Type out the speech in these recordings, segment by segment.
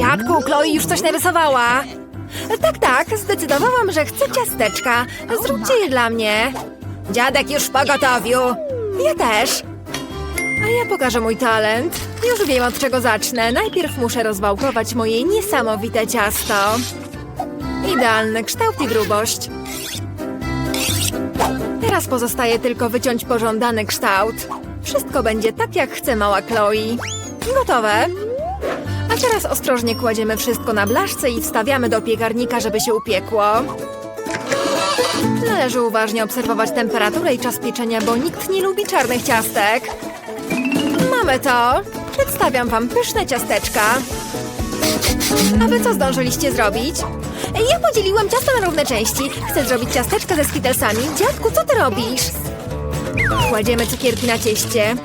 Jadku, Chloe już coś narysowała. Tak, tak, zdecydowałam, że chcę ciasteczka. Zróbcie je dla mnie. Dziadek już w pogotowiu. Ja też. A ja pokażę mój talent. Już wiem, od czego zacznę. Najpierw muszę rozwałkować moje niesamowite ciasto. Idealny kształt i grubość. Teraz pozostaje tylko wyciąć pożądany kształt. Wszystko będzie tak, jak chce mała Chloe. Gotowe. Teraz ostrożnie kładziemy wszystko na blaszce i wstawiamy do piekarnika, żeby się upiekło. Należy uważnie obserwować temperaturę i czas pieczenia, bo nikt nie lubi czarnych ciastek. Mamy to. Przedstawiam wam pyszne ciasteczka. A wy co zdążyliście zrobić? Ja podzieliłam ciasto na równe części. Chcę zrobić ciasteczka ze skittlesami. Dziadku, co ty robisz? Kładziemy cukierki na cieście.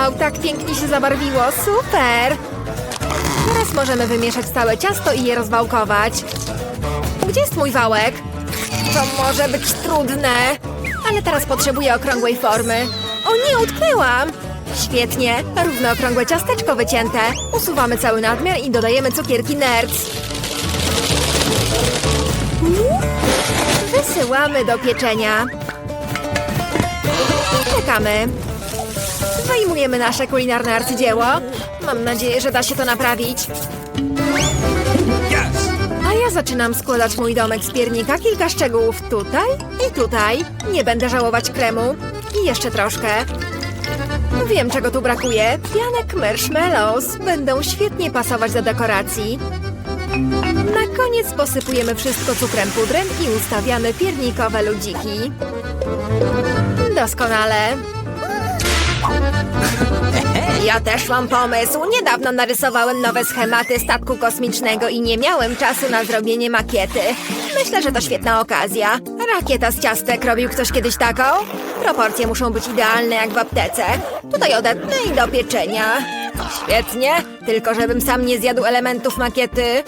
Wow, tak pięknie się zabarwiło. Super! Teraz możemy wymieszać całe ciasto i je rozwałkować. Gdzie jest mój wałek? To może być trudne. Ale teraz potrzebuję okrągłej formy. O nie, utknęłam! Świetnie, równo okrągłe ciasteczko wycięte. Usuwamy cały nadmiar i dodajemy cukierki Nerds. Wysyłamy do pieczenia. Czekamy. Wyjmujemy nasze kulinarne arcydzieło. Mam nadzieję, że da się to naprawić. A ja zaczynam składać mój domek z piernika. Kilka szczegółów tutaj i tutaj. Nie będę żałować kremu. I jeszcze troszkę. Wiem, czego tu brakuje. Pianek marshmallows będą świetnie pasować do dekoracji. Na koniec posypujemy wszystko cukrem pudrem i ustawiamy piernikowe ludziki. Doskonale. Ja też mam pomysł. Niedawno narysowałem nowe schematy statku kosmicznego i nie miałem czasu na zrobienie makiety. Myślę, że to świetna okazja. Rakieta z ciastek robił ktoś kiedyś taką? Proporcje muszą być idealne jak w aptece. Tutaj odetnę i do pieczenia. Świetnie, tylko żebym sam nie zjadł elementów makiety.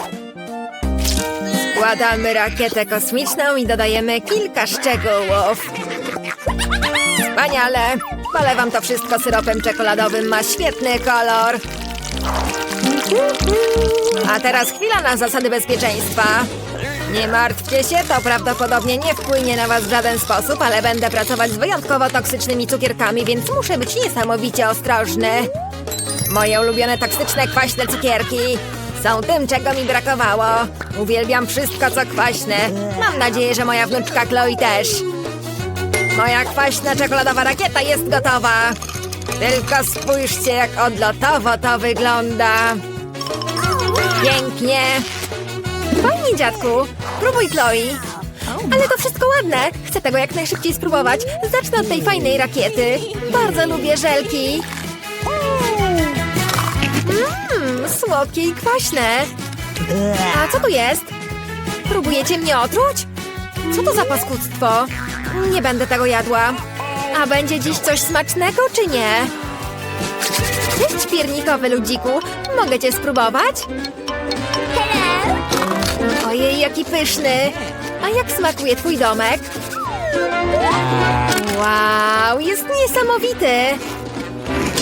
Składamy rakietę kosmiczną i dodajemy kilka szczegółów. Wspaniale! Polewam to wszystko syropem czekoladowym, ma świetny kolor. A teraz chwila na zasady bezpieczeństwa. Nie martwcie się, to prawdopodobnie nie wpłynie na was w żaden sposób, ale będę pracować z wyjątkowo toksycznymi cukierkami, więc muszę być niesamowicie ostrożny. Moje ulubione toksyczne kwaśne cukierki są tym, czego mi brakowało. Uwielbiam wszystko, co kwaśne. Mam nadzieję, że moja wnuczka Chloe też. Moja kwaśna czekoladowa rakieta jest gotowa. Tylko spójrzcie, jak odlotowo to wygląda. Pięknie. Fajnie, dziadku. Próbuj, Chloe. Ale to wszystko ładne. Chcę tego jak najszybciej spróbować. Zacznę od tej fajnej rakiety. Bardzo lubię żelki. Mmm, słodkie i kwaśne. A co tu jest? Próbujecie mnie otruć? Co to za paskudztwo? Nie będę tego jadła. A będzie dziś coś smacznego, czy nie? Cześć, piernikowy ludziku. Mogę cię spróbować? Ojej, jaki pyszny. A jak smakuje twój domek? Wow, jest niesamowity.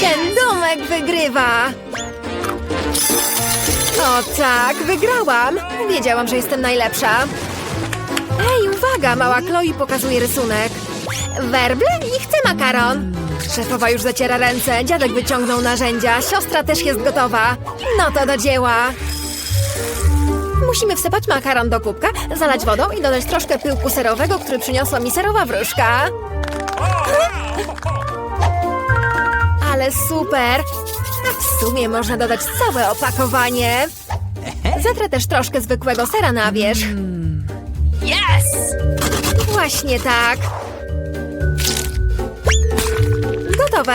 Ten domek wygrywa. O tak, wygrałam. Wiedziałam, że jestem najlepsza. Ej, uwaga, mała Chloe pokazuje rysunek. Werble i chcę makaron. Szefowa już zaciera ręce, dziadek wyciągnął narzędzia, siostra też jest gotowa. No to do dzieła. Musimy wsypać makaron do kubka, zalać wodą i dodać troszkę pyłku serowego, który przyniosła mi serowa wróżka. Ale super! W sumie można dodać całe opakowanie. Zetrę też troszkę zwykłego sera na wierzch. Yes! Właśnie tak. Gotowe.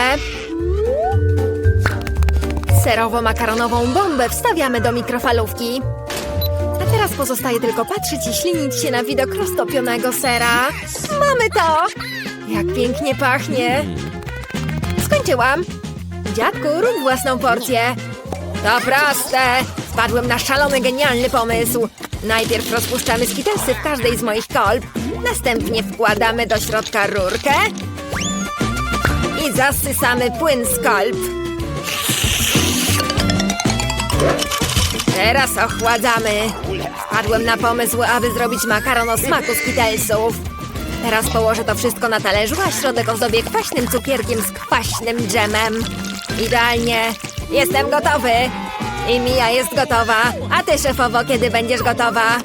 Serowo-makaronową bombę wstawiamy do mikrofalówki. A teraz pozostaje tylko patrzeć i ślinić się na widok roztopionego sera. Mamy to! Jak pięknie pachnie. Skończyłam. Dziadku, rób własną porcję. To proste. Wpadłem na szalony, genialny pomysł. Najpierw rozpuszczamy skitelsy w każdej z moich kolb. Następnie wkładamy do środka rurkę. I zasysamy płyn z kolb. Teraz ochładzamy. Wpadłem na pomysł, aby zrobić makaron o smaku skitelsów. Teraz położę to wszystko na talerzu, a środek ozdobię kwaśnym cukierkiem z kwaśnym dżemem. Idealnie. Jestem gotowy. I Mia jest gotowa. A ty, szefowo, kiedy będziesz gotowa?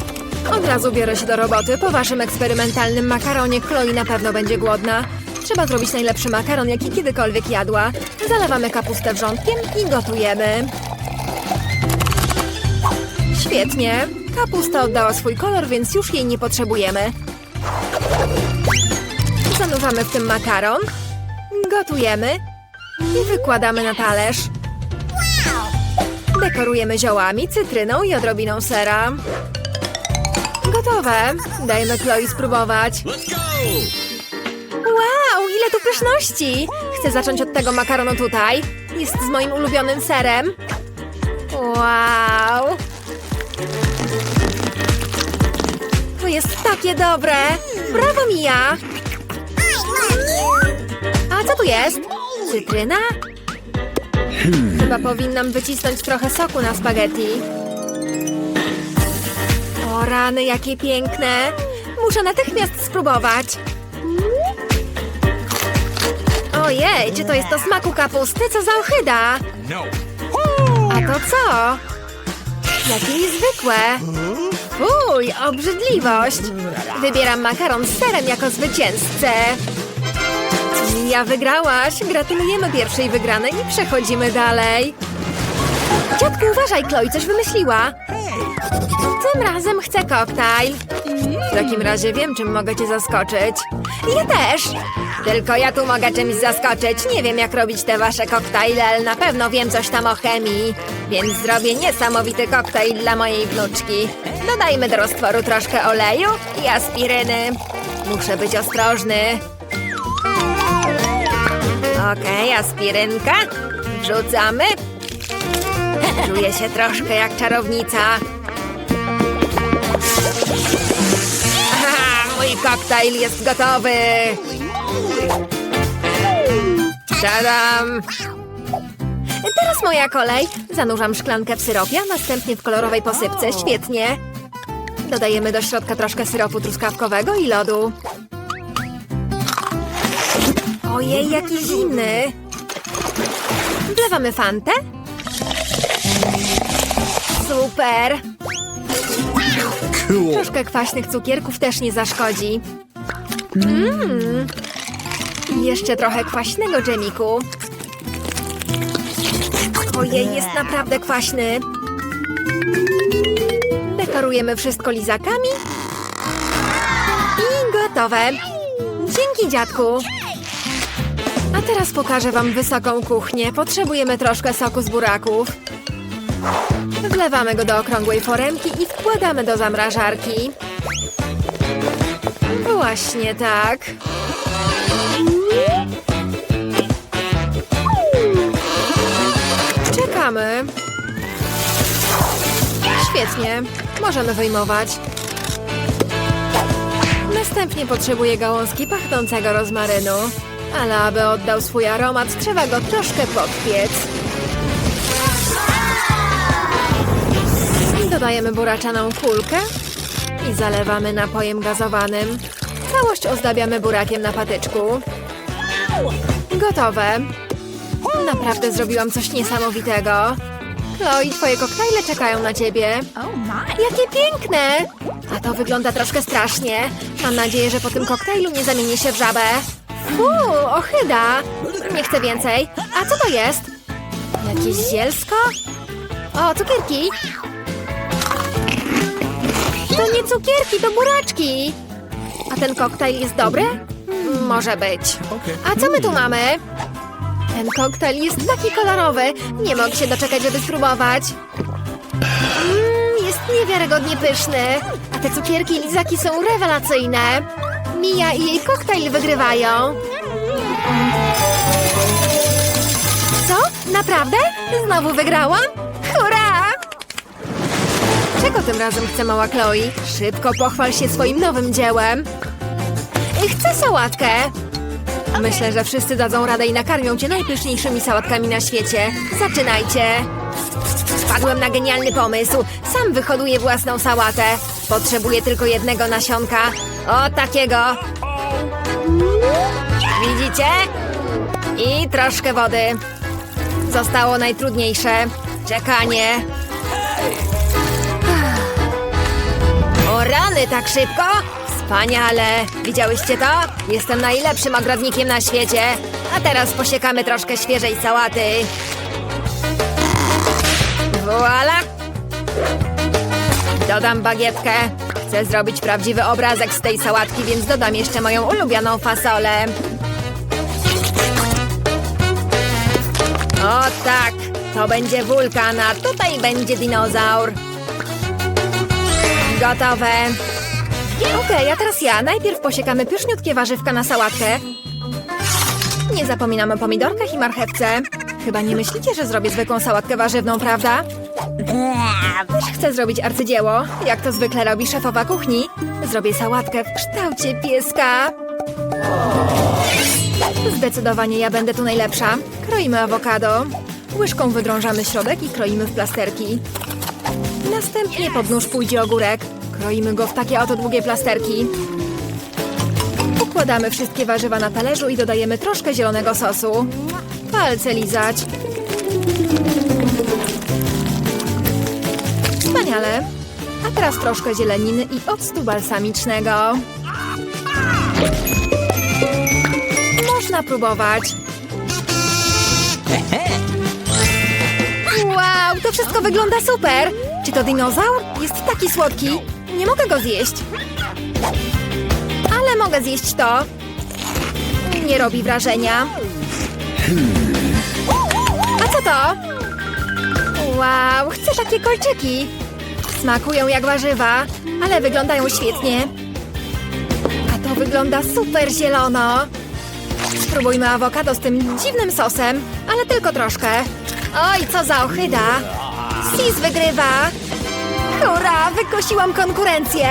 Od razu biorę się do roboty. Po waszym eksperymentalnym makaronie Chloe na pewno będzie głodna. Trzeba zrobić najlepszy makaron, jaki kiedykolwiek jadła. Zalewamy kapustę wrzątkiem i gotujemy. Świetnie. Kapusta oddała swój kolor, więc już jej nie potrzebujemy. Zanurzamy w tym makaron. Gotujemy. I wykładamy na talerz. Dekorujemy ziołami, cytryną i odrobiną sera. Gotowe. Dajmy Chloe spróbować. Wow, ile tu pyszności! Chcę zacząć od tego makaronu tutaj. Jest z moim ulubionym serem. Wow! To jest takie dobre! Brawo, Mia! A co tu jest? Cytryna? Chyba powinnam wycisnąć trochę soku na spaghetti. O rany, jakie piękne! Muszę natychmiast spróbować. Ojej, czy to jest to smaku kapusty? Co za ochyda! No. A to co? Jakie niezwykłe! Uj, obrzydliwość! Wybieram makaron z serem jako zwycięzcę. Mia, wygrałaś! Gratulujemy pierwszej wygranej i przechodzimy dalej. Dziadku, uważaj, Chloe coś wymyśliła. Tym razem chcę koktajl. W takim razie wiem, czym mogę cię zaskoczyć. Ja też! Tylko ja tu mogę czymś zaskoczyć. Nie wiem, jak robić te wasze koktajle, ale na pewno wiem coś tam o chemii. Więc zrobię niesamowity koktajl dla mojej wnuczki. Dodajmy do roztworu troszkę oleju i aspiryny. Muszę być ostrożny. Okej, aspirynka. Wrzucamy. Czuję się troszkę jak czarownica. Aha, mój koktajl jest gotowy! Tadam! Teraz moja kolej. Zanurzam szklankę w syropie, a następnie w kolorowej posypce. Świetnie. Dodajemy do środka troszkę syropu truskawkowego i lodu. Ojej, jaki zimny! Wlewamy fantę. Super! Cool. Troszkę kwaśnych cukierków też nie zaszkodzi. Mmm. Jeszcze trochę kwaśnego dżemiku. Ojej, jest naprawdę kwaśny. Dekorujemy wszystko lizakami. I gotowe. Dzięki, dziadku. Teraz pokażę wam wysoką kuchnię. Potrzebujemy troszkę soku z buraków. Wlewamy go do okrągłej foremki i wkładamy do zamrażarki. Właśnie tak. Czekamy. Świetnie. Możemy wyjmować. Następnie potrzebuję gałązki pachnącego rozmarynu. Ale aby oddał swój aromat, trzeba go troszkę podpiec. Dodajemy buraczaną kulkę i zalewamy napojem gazowanym. Całość ozdabiamy burakiem na patyczku. Gotowe. Naprawdę zrobiłam coś niesamowitego. Chloe, twoje koktajle czekają na ciebie. Oh. Jakie piękne! A to wygląda troszkę strasznie. Mam nadzieję, że po tym koktajlu nie zamienię się w żabę. Fuu, ochyda! Nie chcę więcej. A co to jest? Jakieś zielsko? O, cukierki! To nie cukierki, to buraczki! A ten koktajl jest dobry? Może być. A co my tu mamy? Ten koktajl jest taki kolorowy. Nie mogę się doczekać, żeby spróbować. Mmm, jest niewiarygodnie pyszny. A te cukierki i lizaki są rewelacyjne. Mia i jej koktajl wygrywają. Co? Naprawdę? Znowu wygrałam? Hurra! Czego tym razem chce mała Chloe? Szybko pochwal się swoim nowym dziełem. Chcę sałatkę. Myślę, że wszyscy dadzą radę i nakarmią cię najpyszniejszymi sałatkami na świecie. Zaczynajcie. Wpadłem na genialny pomysł. Sam wyhoduję własną sałatę. Potrzebuję tylko jednego nasionka. O, takiego. Widzicie? I troszkę wody. Zostało najtrudniejsze. Czekanie. O rany, tak szybko? Wspaniale! Widziałyście to? Jestem najlepszym ogrodnikiem na świecie. A teraz posiekamy troszkę świeżej sałaty. Voila! Dodam bagietkę. Chcę zrobić prawdziwy obrazek z tej sałatki, więc dodam jeszcze moją ulubioną fasolę. O tak, to będzie wulkan, a tutaj będzie dinozaur. Gotowe. Okej, a teraz ja. Najpierw posiekamy pyszniutkie warzywka na sałatkę. Nie zapominamy o pomidorkach i marchewce. Chyba nie myślicie, że zrobię zwykłą sałatkę warzywną, prawda? Chcę zrobić arcydzieło, jak to zwykle robi szefowa kuchni. Zrobię sałatkę w kształcie pieska. Zdecydowanie ja będę tu najlepsza. Kroimy awokado. Łyżką wydrążamy środek i kroimy w plasterki. Następnie pod nóż pójdzie ogórek. Kroimy go w takie oto długie plasterki. Układamy wszystkie warzywa na talerzu i dodajemy troszkę zielonego sosu. Palce lizać. A teraz troszkę zieleniny i octu balsamicznego. Można próbować. Wow, to wszystko wygląda super! Czy to dinozaur? Jest taki słodki. Nie mogę go zjeść. Ale mogę zjeść to. Nie robi wrażenia. A co to? Wow, chcę takie kolczyki. Smakują jak warzywa, ale wyglądają świetnie. A to wygląda super zielono. Spróbujmy awokado z tym dziwnym sosem, ale tylko troszkę. Oj, co za ochyda! Sis wygrywa! Hurra, wykosiłam konkurencję!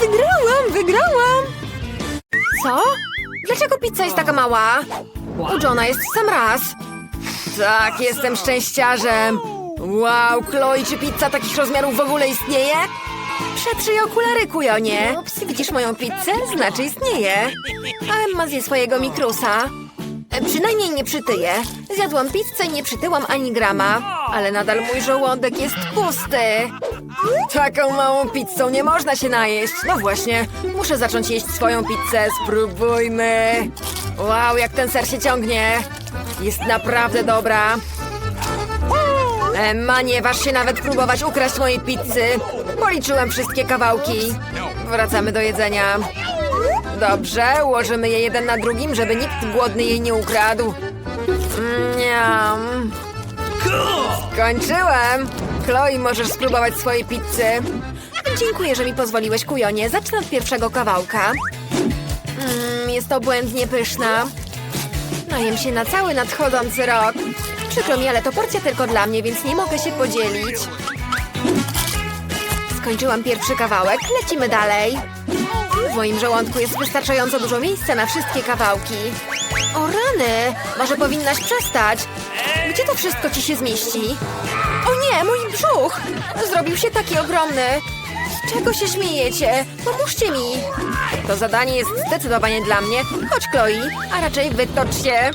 Wygrałam, wygrałam! Co? Dlaczego pizza jest taka mała? U Johna jest w sam raz. Tak, jestem szczęściarzem. Wow, Chloe, czy pizza takich rozmiarów w ogóle istnieje? Przetrzyj okulary, kujonie. Ups, widzisz moją pizzę? Znaczy istnieje. A Emma zje swojego mikrusa. E, Przynajmniej nie przytyję. Zjadłam pizzę i nie przytyłam ani grama. Ale nadal mój żołądek jest pusty. Taką małą pizzą nie można się najeść. No właśnie, muszę zacząć jeść swoją pizzę. Spróbujmy. Wow, jak ten ser się ciągnie. Jest naprawdę dobra. Emma, nie waż się nawet próbować ukraść mojej pizzy. Policzyłem wszystkie kawałki. Wracamy do jedzenia. Dobrze, ułożymy je jeden na drugim, żeby nikt głodny jej nie ukradł. Miam. Skończyłem. Chloe, możesz spróbować swojej pizzy. Dziękuję, że mi pozwoliłeś, kujonie. Zacznę od pierwszego kawałka. Mm, jest obłędnie pyszna. Najem się na cały nadchodzący rok. Przykro mi, ale to porcja tylko dla mnie, więc nie mogę się podzielić. Skończyłam pierwszy kawałek, lecimy dalej. W moim żołądku jest wystarczająco dużo miejsca na wszystkie kawałki. O rany! Może powinnaś przestać. Gdzie to wszystko ci się zmieści? O nie, mój brzuch! Zrobił się taki ogromny. Czego się śmiejecie? Pomóżcie mi! To zadanie jest zdecydowanie dla mnie. Chodź, Chloe, a raczej wytocz się.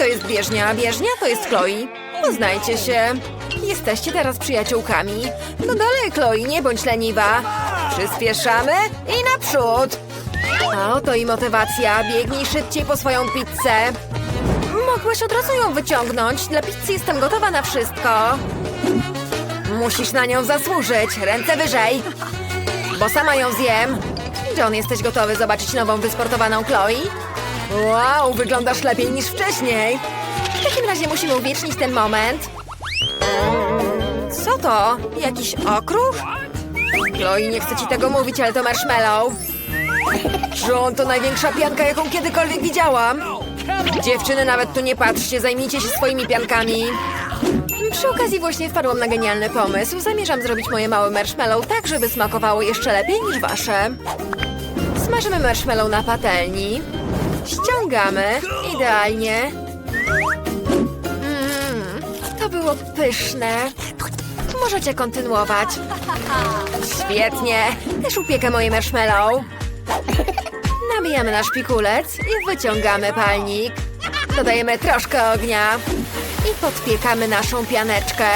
To jest bieżnia, a bieżnia to jest Chloe. Poznajcie się. Jesteście teraz przyjaciółkami. No dalej, Chloe, nie bądź leniwa. Przyspieszamy i naprzód. A oto i motywacja. Biegnij szybciej po swoją pizzę. Mogłeś od razu ją wyciągnąć. Dla pizzy jestem gotowa na wszystko. Musisz na nią zasłużyć. Ręce wyżej. Bo sama ją zjem. John, jesteś gotowy zobaczyć nową wysportowaną Chloe? Wow, wyglądasz lepiej niż wcześniej. W takim razie musimy uwiecznić ten moment. Co to? Jakiś okruch? Chloe, nie chcę ci tego mówić, ale to marshmallow. John, to największa pianka, jaką kiedykolwiek widziałam. Dziewczyny, nawet tu nie patrzcie, zajmijcie się swoimi piankami. Przy okazji właśnie wpadłam na genialny pomysł. Zamierzam zrobić moje małe marshmallow tak, żeby smakowało jeszcze lepiej niż wasze. Smażymy marshmallow na patelni. Ściągamy. Idealnie. Mm, To było pyszne. Możecie kontynuować. Świetnie. Też upiekę moje marshmallow. Nabijamy nasz pikulec i wyciągamy palnik. Dodajemy troszkę ognia i podpiekamy naszą pianeczkę.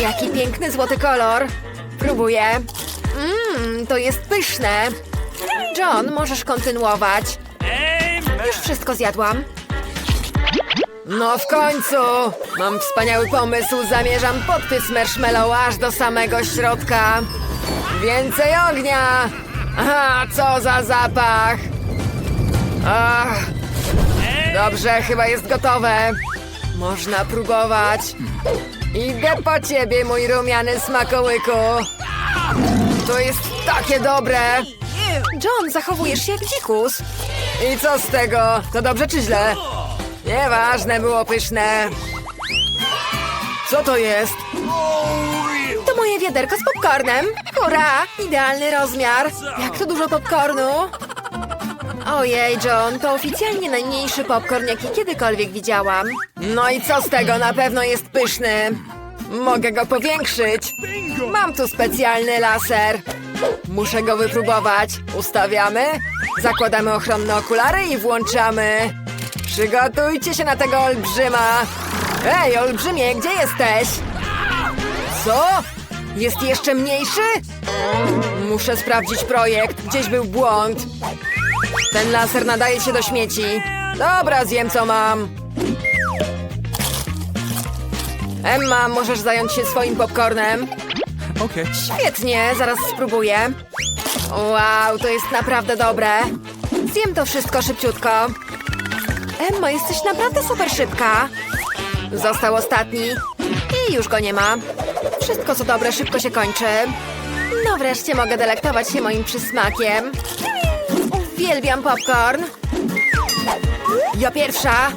Jaki piękny złoty kolor. Próbuję. Mmm, to jest pyszne. John, możesz kontynuować. Już wszystko zjadłam. No w końcu! Mam wspaniały pomysł. Zamierzam podpiec marshmallow aż do samego środka. Więcej ognia! Aha, co za zapach! Ach, dobrze, chyba jest gotowe. Można próbować. Idę po ciebie, mój rumiany smakołyku. To jest takie dobre. John, zachowujesz się jak dzikus. I co z tego? To dobrze czy źle? Nieważne, było pyszne. Co to jest? To moje wiaderko z popcornem. Hurra! Idealny rozmiar. Jak to dużo popcornu? Ojej, John, to oficjalnie najmniejszy popcorn, jaki kiedykolwiek widziałam. No i co z tego? Na pewno jest pyszny. Mogę go powiększyć. Mam tu specjalny laser. Muszę go wypróbować. Ustawiamy, zakładamy ochronne okulary i włączamy. Przygotujcie się na tego olbrzyma. Ej, olbrzymie, gdzie jesteś? Co? Jest jeszcze mniejszy? Muszę sprawdzić projekt. Gdzieś był błąd. Ten laser nadaje się do śmieci. Dobra, zjem co mam. Emma, możesz zająć się swoim popcornem? Okay. Świetnie, zaraz spróbuję. Wow, to jest naprawdę dobre. Zjem to wszystko szybciutko. Emma, jesteś naprawdę super szybka. Został ostatni. I już go nie ma. Wszystko co dobre szybko się kończy. No wreszcie mogę delektować się moim przysmakiem. Uwielbiam popcorn. Ja pierwsza.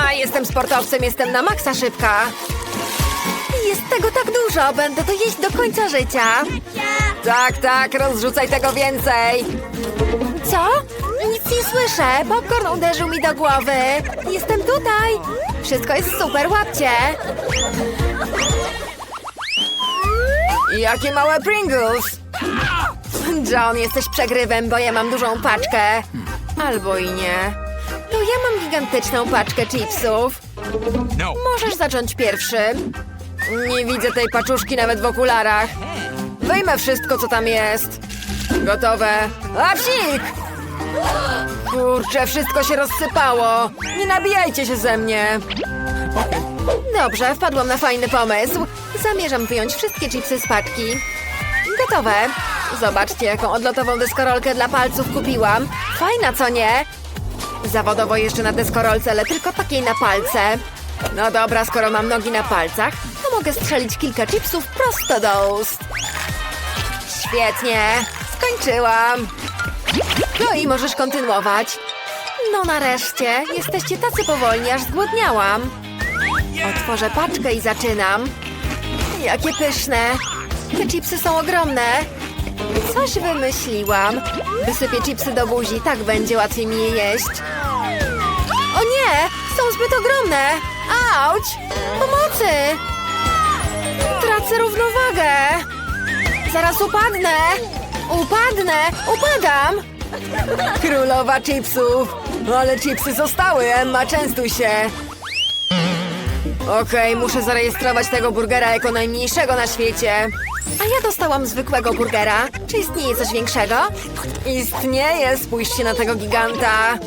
A, jestem sportowcem, jestem na maksa szybka. Jest tego tak dużo, będę to jeść do końca życia. Tak, tak, rozrzucaj tego więcej. Co? Nic nie słyszę. Popcorn uderzył mi do głowy. Jestem tutaj. Wszystko jest super, łapcie. Jakie małe Pringles. John, jesteś przegrywem, bo ja mam dużą paczkę. Albo i nie. To ja mam gigantyczną paczkę chipsów. No. Możesz zacząć pierwszy. Nie widzę tej paczuszki nawet w okularach. Wyjmę wszystko, co tam jest. Gotowe. A psik! Kurczę, wszystko się rozsypało. Nie nabijajcie się ze mnie. Dobrze, wpadłam na fajny pomysł. Zamierzam wyjąć wszystkie chipsy z paczki. Gotowe. Zobaczcie, jaką odlotową deskorolkę dla palców kupiłam. Fajna, co nie? Zawodowo jeszcze na deskorolce, ale tylko takiej na palce. No dobra, skoro mam nogi na palcach, mogę strzelić kilka chipsów prosto do ust. Świetnie, skończyłam. No i możesz kontynuować. No nareszcie, jesteście tacy powolni, aż zgłodniałam. Otworzę paczkę i zaczynam. Jakie pyszne. Te chipsy są ogromne. Coś wymyśliłam. Wysypię chipsy do buzi, tak będzie łatwiej mi je jeść. O nie! Są zbyt ogromne! Auć! Pomocy! Tracę równowagę! Zaraz upadnę! Upadnę! Upadam! Królowa chipsów! Ale chipsy zostały, Emma, częstuj się! Okej, muszę zarejestrować tego burgera jako najmniejszego na świecie. A ja dostałam zwykłego burgera. Czy istnieje coś większego? Istnieje, spójrzcie na tego giganta.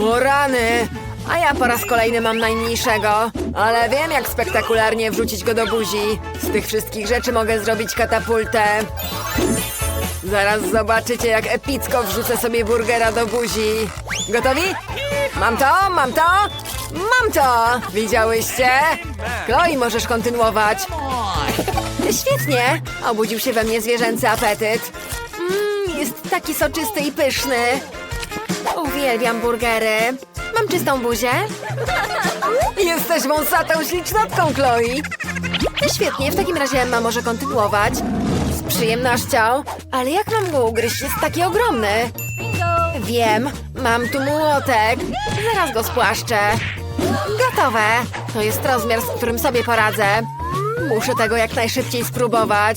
O rany! A ja po raz kolejny mam najmniejszego. Ale wiem, jak spektakularnie wrzucić go do buzi. Z tych wszystkich rzeczy mogę zrobić katapultę. Zaraz zobaczycie, jak epicko wrzucę sobie burgera do buzi. Gotowi? Mam to, mam to, mam to! Widziałyście? Chloe, możesz kontynuować. Świetnie! Obudził się we mnie zwierzęcy apetyt. Mmm, jest taki soczysty i pyszny. Uwielbiam burgery. Mam czystą buzię? Jesteś wąsatą ślicznotką, Chloe. Świetnie, w takim razie Emma może kontynuować. Z przyjemnością. Ale jak mam go ugryźć? Jest taki ogromny. Wiem, mam tu młotek. Zaraz go spłaszczę. Gotowe. To jest rozmiar, z którym sobie poradzę. Muszę tego jak najszybciej spróbować.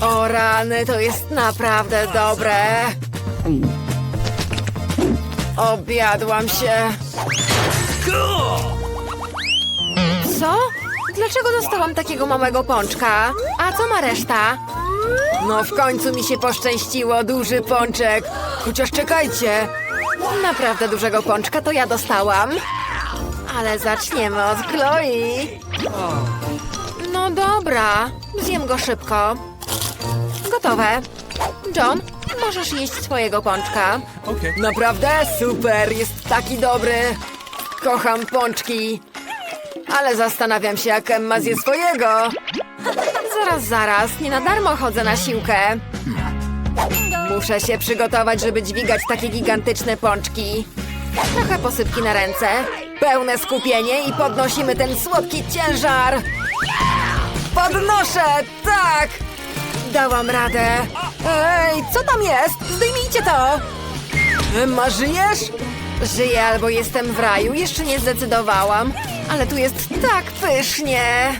O rany, to jest naprawdę dobre. Obiadłam się. Co? Dlaczego dostałam takiego małego pączka? A co ma reszta? No w końcu mi się poszczęściło, duży pączek. Chociaż czekajcie. Naprawdę dużego pączka to ja dostałam. Ale zaczniemy od Chloe. No dobra, zjem go szybko. Gotowe. John, możesz jeść swojego pączka. Okay. Naprawdę super, jest taki dobry. Kocham pączki. Ale zastanawiam się, jak Emma zje swojego. Zaraz, zaraz, nie na darmo chodzę na siłkę. Muszę się przygotować, żeby dźwigać takie gigantyczne pączki. Trochę posypki na ręce, pełne skupienie i podnosimy ten słodki ciężar. Podnoszę, tak! Dałam radę. Ej, co tam jest? Zdejmijcie to! Emma, żyjesz? Żyję albo jestem w raju, jeszcze nie zdecydowałam. Ale tu jest tak pysznie.